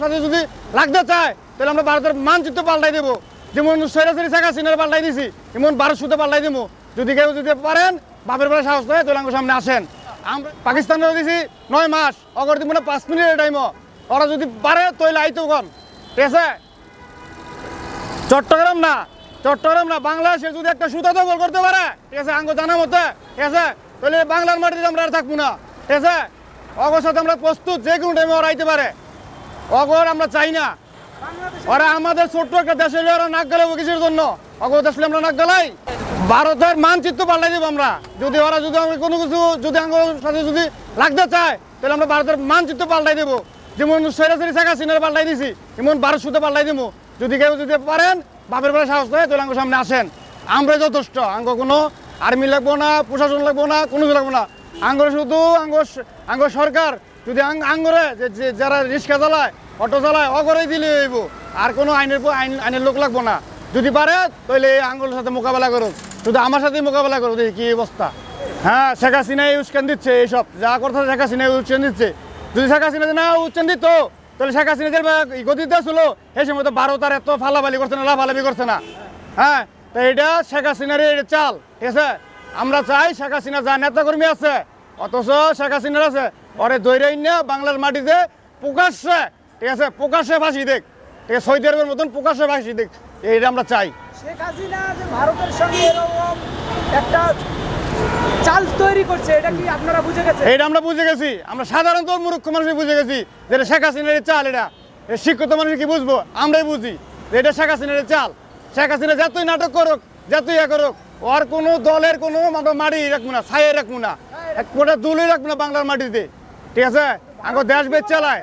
সাথে যদি লাগতে চায়, তাহলে আমরা ভারতের মানচিত্র পাল্টাই দেবো। যেমন সৈরাসরি শেখ হাসিনার পাল্টাই দিছি এমন ভারত সুতে পাল্টাই দেবো যদি কেউ যদি পারেন, বাপের বেলা সাহস হয় তাহলে সামনে আসেন। আমরা পাকিস্তানের দিছি নয় মাস অগর দিব না পাঁচ মিনিটের টাইমও ওরা যদি পারে, তাহলে আইতো কন। ঠিক আছে? চট্টগ্রাম না চট্টগ্রাম না, বাংলাদেশে যদি একটা সুতা দখল করতে পারে, ঠিক আছে, আঙ্গ জানা মতে, ঠিক আছে? তাহলে বাংলার মাটিতে আমরা আর থাকব না। ঠিক আছে? অগর সাথে আমরা প্রস্তুত, যে কোনো টাইমে ওরা আইতে পারে। অগর আমরা চাই না। ওরা আমাদের ছোট্ট একটা দেশ ওরা নাক গেলে কিসের জন্য? অগর দেশ আমরা নাক গালাই? ভারতের মানচিত্র পাল্টাই দেবো আমরা। যদি ওরা যদি আমাকে কোনো কিছু, যদি আঙ্গর সাথে যদি লাগতে চায়, তাহলে আমরা ভারতের মানচিত্র পাল্টাই দেবো। যেমন সৈরাসরি শেখ হাসিনার পাল্টাই দিছি এমন ভারত সুতে পাল্টাই দেবো। যদি কেউ যদি পারেন, বাপের বেলা সাহস হয় তাহলে সামনে আসেন। আমরা যথেষ্ট। আঙ্গ কোনো আর্মি লাগবো না, প্রশাসন লাগবো না, কোনো কিছু লাগবো না। আঙ্গ শুধু আঙ্গ আঙ্গ সরকার যদি আঙ্গরে যারা রিক্সা চালায়, অটো চালায় অগরেই দিলে হইব। আর কোনো আইনের আইন আইনের লোক লাগবো না। যদি পারে, তাহলে এই আঙ্গুলের সাথে মোকাবেলা করুক শুধু আমার সাথেই মোকাবেলা করুক দেখি কি অবস্থা। হ্যাঁ শেখ হাসিনা উস্কান দিচ্ছে এইসব। যা করতে শেখ হাসিনা উচ্চান দিচ্ছে। যদি শেখ হাসিনা না উচ্চান দিত, তাহলে শেখ হাসিনা যে গতিতে ছিল এই সময় তো ভারত আর এত ফালাফালি করছে না, লাফালাফি করছে না। হ্যাঁ তো এটা শেখ হাসিনার এটা চাল, ঠিক আছে? আমরা চাই শেখ হাসিনা যা নেতাকর্মী আছে অথচ শেখ হাসিনার আছে ওরে দৈরাই না বাংলার মাটিতে প্রকাশ্যে ঠিক আছে প্রকাশ্যে ফাঁসি দেখ ঠিক আছে সৌদি আরবের মতন প্রকাশ্যে ফাঁসি দেখ এইটা আমরা চাই। শেখ হাসিনা যে ভারতের সঙ্গে এরকম একটা চাল তৈরি করছে এটা কি আপনারা বুঝে গেছেন? এইটা আমরা বুঝে গেছি আমরা সাধারণত মূর্খ মানুষ বুঝে গেছি যে এটা শেখ হাসিনার চাল এটা। শিক্ষিত মানুষ কি বুঝব? আমরাই বুঝি যে এটা শেখ হাসিনার চাল। শেখ হাসিনা যতই নাটক করুক যতই ইয়ে করুক ওর কোনো দলের কোনো মাটি রাখব না ছায়ে রাখব না। এক দুলই রাখব না বাংলার মাটিতে। ঠিক আছে? আমার দেশ বেচ চালায়।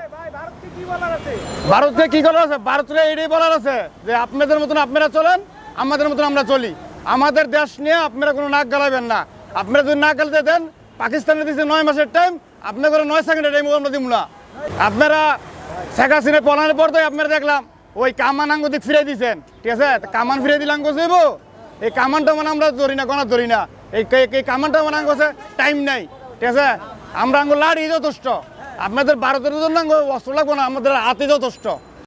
ভারতকে কি ভারতকে করার আছে? ভারতের এটাই বলার আছে যে আপনাদের মতন আপনারা চলেন, আমাদের মতন আমরা চলি। আমাদের দেশ নিয়ে আপনারা কোনো নাক গালাবেন না। আপনারা যদি নাক গালতে দেন পাকিস্তানে দিচ্ছে নয় মাসের টাইম আপনার করে নয় সেকেন্ডের টাইম আমরা দিব না। আপনারা শেখ হাসিনা পলানোর পর তো আপনারা দেখলাম, ওই কামান আঙ্গ দিক ফিরে দিয়েছেন ঠিক আছে? কামান ফিরে দিলে আঙ্গ এই কামানটা মানে আমরা ধরি না কোনো ধরি না। এই কামানটা মানে আঙ্গ টাইম নাই, ঠিক আছে? আমরা আঙ্গ লাড়ি যথেষ্ট। আপনাদের ভারতের জন্য অস্ত্র লাগবো না, আমাদের হাতে যথেষ্ট।